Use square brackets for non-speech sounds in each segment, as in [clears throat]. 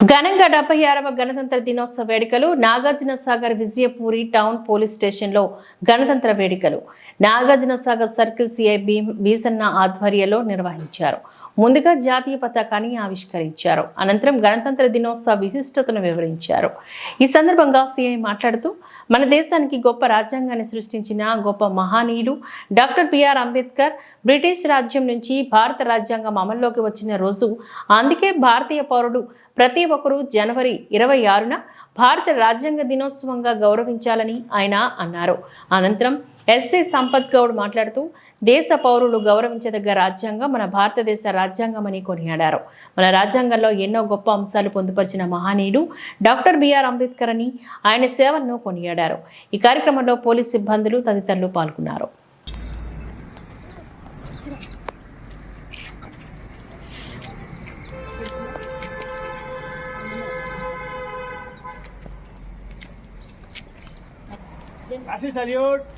ఘనంగా డెబ్బై ఆరవ గణతంత్ర దినోత్సవ వేడుకలు నాగార్జున సాగర్ విజయపూరి టౌన్ పోలీస్ స్టేషన్లో గణతంత్ర వేడుకలు. నాగార్జున సాగర్ సర్కిల్ సిఐ భీమ్ బీసన్న ఆధ్వర్యంలో నిర్వహించారు. ముందుగా జాతీయ పతాకాన్ని ఆవిష్కరించారు. అనంతరం గణతంత్ర దినోత్సవ విశిష్టతను వివరించారు. ఈ సందర్భంగా సిఐ మాట్లాడుతూ మన దేశానికి గొప్ప రాజ్యాంగాన్ని సృష్టించిన గొప్ప మహానీయుడు డాక్టర్ బిఆర్ అంబేద్కర్ బ్రిటిష్ రాజ్యం నుంచి భారత రాజ్యాంగం అమల్లోకి వచ్చిన రోజు అందుకే భారతీయ పౌరుడు ప్రతి ఒక్కరూ జనవరి ఇరవై ఆరున భారత రాజ్యాంగ దినోత్సవంగా గౌరవించాలని ఆయన అన్నారు. అనంతరం ఎస్సీ సంపత్ గౌడ్ మాట్లాడుతూ దేశ పౌరులు గౌరవించదగ్గ రాజ్యాంగం మన భారతదేశ రాజ్యాంగమని కొనియాడారు. మన రాజ్యాంగంలో ఎన్నో గొప్ప అంశాలు పొందుపరిచిన మహనీయుడు డాక్టర్ బిఆర్ అంబేద్కర్ అని ఆయన సేవలను కొనియాడారు. ఈ కార్యక్రమంలో పోలీస్ సిబ్బందులు తదితరులు పాల్గొన్నారు. Así salute.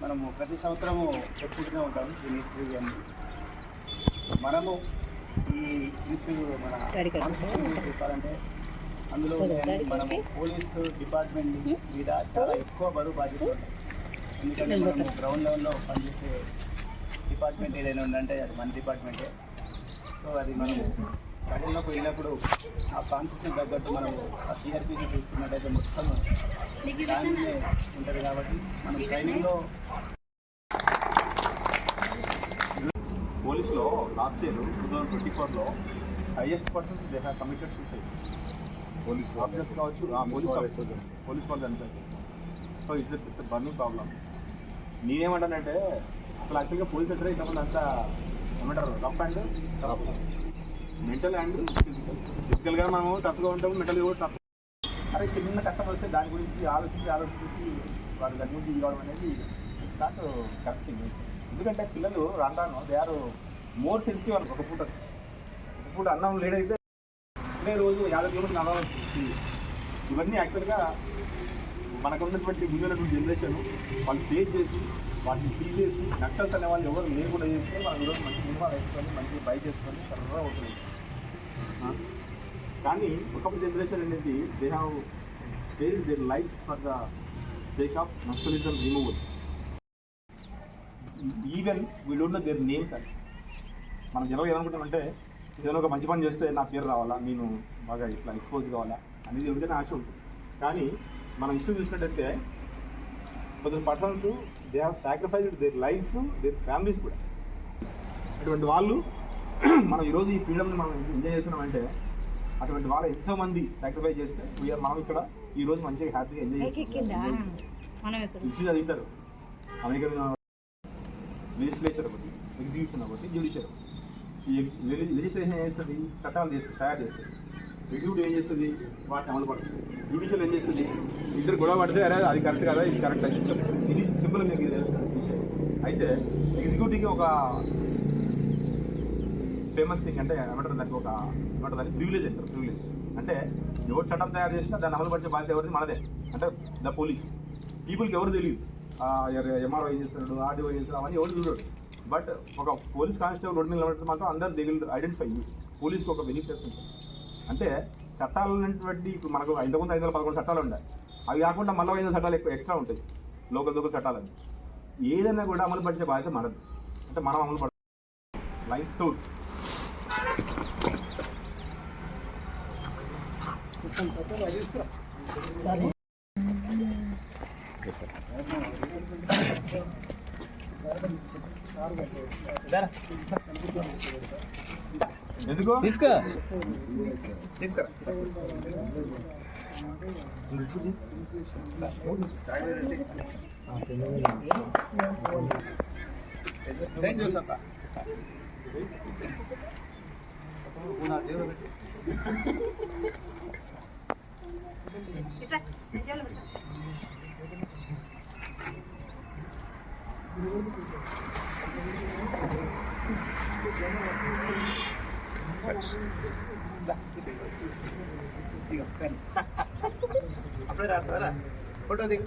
మనము ప్రతి సంవత్సరము చెప్పుకుంటూనే ఉంటాం ఈ హిస్టరీ అని మనము ఈ హిస్టరీ మన చెప్పాలంటే అందులో మనము పోలీసు డిపార్ట్మెంట్ మీద చాలా ఎక్కువ బరువు బాధ్యత ఎందుకంటే మనము గ్రౌండ్ లెవెల్లో పనిచేసే డిపార్ట్మెంట్ ఏదైనా ఉందంటే అది మన డిపార్ట్మెంటే. సో అది మనము ప్రజల్లోకి వెళ్ళినప్పుడు ఆ కాన్స్టిట్యూషన్ తగ్గట్టు మనము ఆ సిఆర్పీని చూసుకున్నట్టయితే మొత్తం దానినే ఉంటుంది కాబట్టి మనం ట్రైనింగ్లో పోలీస్లో last year two thousand twenty ఫోర్లో highest persons they have committed suicide. Police officers కావచ్చు ఆ, పోలీస్ ఆఫీసర్స్ పోలీస్ వాళ్ళు చనిపోయారు so it's it's burning problem నేనేమంటానంటే అసలు యాక్చువల్గా పోలీస్ అంటే ఇంతమంది అంతా ఏమంటారు? Rough and mental and physical ఫిజికల్గా మనము తప్పుగా ఉంటాము మెంటల్గా కూడా తప్పు అరే చిన్న కష్టం వస్తే దాని గురించి ఆలోచించి ఆలోచించి వారు దాని గురించి ఇవ్వడం కావడం అనేది ఇట్స్ నాట్ కరెక్ట్ థింగ్ ఎందుకంటే పిల్లలు రాను దే ఆర్ మోర్ సెన్సిటివ్ అని ఒక పూట ఒక పూట అన్నం లేడైతే రోజు యాభై కిలోమీటర్లు నడవచ్చు ఇవన్నీ యాక్చువల్గా మనకు ఉన్నటువంటి ముందున్నటువంటి జనరేషన్ వాళ్ళు ఫేస్ చేసి వాటిని తీసేసి నక్సల్స్ అనే వాళ్ళు ఎవరు లేకుండా చేస్తే మనం ఈరోజు మంచి సినిమా వేసుకొని మంచి బై చేసుకొని సరదా అవుతుంది కానీ ఒకప్పుడు జనరేషన్ అనేది they have paid their life for the sake of naxalism removal even వీళ్ళున్న their names అని మనం జనరల్గా ఏమనుకుంటామంటే ఏదైనా ఒక మంచి పని చేస్తే నా పేరు రావాలా? నేను బాగా ఇట్లా ఎక్స్పోజ్ కావాలా? అనేది ఉంటేనే ఆశ ఉంటుంది. కానీ మనం ఇష్టం చూసినట్టయితే కొందరు persons they have sacrificed their lives their families కూడా. అటువంటి వాళ్ళు [clears throat] మనం ఈరోజు ఈ ఫ్రీడమ్ని మనం ఎంజాయ్ చేస్తున్నామంటే అటువంటి వాళ్ళు ఎంతోమంది సాక్రిఫైస్ చేస్తే are- మనం ఇక్కడ ఈరోజు మంచిగా హ్యాపీగా ఎంజాయ్ చేస్తున్నాం. ఇష్యూ చదువుతారు అమెరికన్ లెజిస్లేచర్ ఒకటి ఎగ్జిక్యూషన్ ఒకటి జ్యుడిషియర్ ఈ లెజిస్లేషన్ ఏం చేస్తుంది? చట్టాలు చేస్తుంది తయారు చేస్తుంది. ఎగ్జిక్యూటివ్ ఏం చేస్తుంది? వాటిని అమలు పడుతుంది జ్యుడిషియల్ ఏం చేస్తుంది? ఇద్దరు గొడవ పడితే అరే అది కరెక్ట్ కదా? ఇది కరెక్ట్ అని చెప్తారు. ఇది సింపుల్ మీకు ఇది తెలుస్తుంది విషయం. అయితే ఎగ్జిక్యూటివ్కి ఒక ఫేమస్ థింగ్ అంటే ఏమంటారు దానికి ఒక ఏమంటారు దానికి ప్రివిలేజ్ అంటారు ప్రివిలేజ్ అంటే ఎవరు చట్టం తయారు చేసినా దాన్ని అమలు పరిచే బాధ్యత ఎవరిది? మనదే. అంటే ద పోలీస్. పీపుల్కి ఎవరు తెలియదు. ఎంఆర్ఓ ఏం చేస్తున్నాడు ఆర్డీఓ ఏం చేస్తున్నాడు అవన్నీ ఎవరు చూడడు బట్ ఒక పోలీస్ కానిస్టేబుల్ రెండు నెలలు మాత్రం అందరు దిగులు ఐడెంటిఫై పోలీస్కి ఒక బెనిఫిట్ ఉంటుంది అంటే చట్టాలు అనేటువంటి ఇప్పుడు మనకు ఐదు వందల ఐదు వందల పదకొండు చట్టాలు ఉంటాయి అవి కాకుండా మళ్ళీ ఐదు చట్టాలు ఎక్కువ ఎక్స్ట్రా ఉంటాయి. లోకల్ లోకల్ చట్టాలు ఏదైనా కూడా అమలు పరిచే బాధ్యత మనది. అంటే మనం అమలు పడ లైఫ్ టూ. ఎందుకు? తీసుకో. తీసుకురా సెండ్ చేస్తా అప్పుడే రాస్తారా ఫోటో దిగు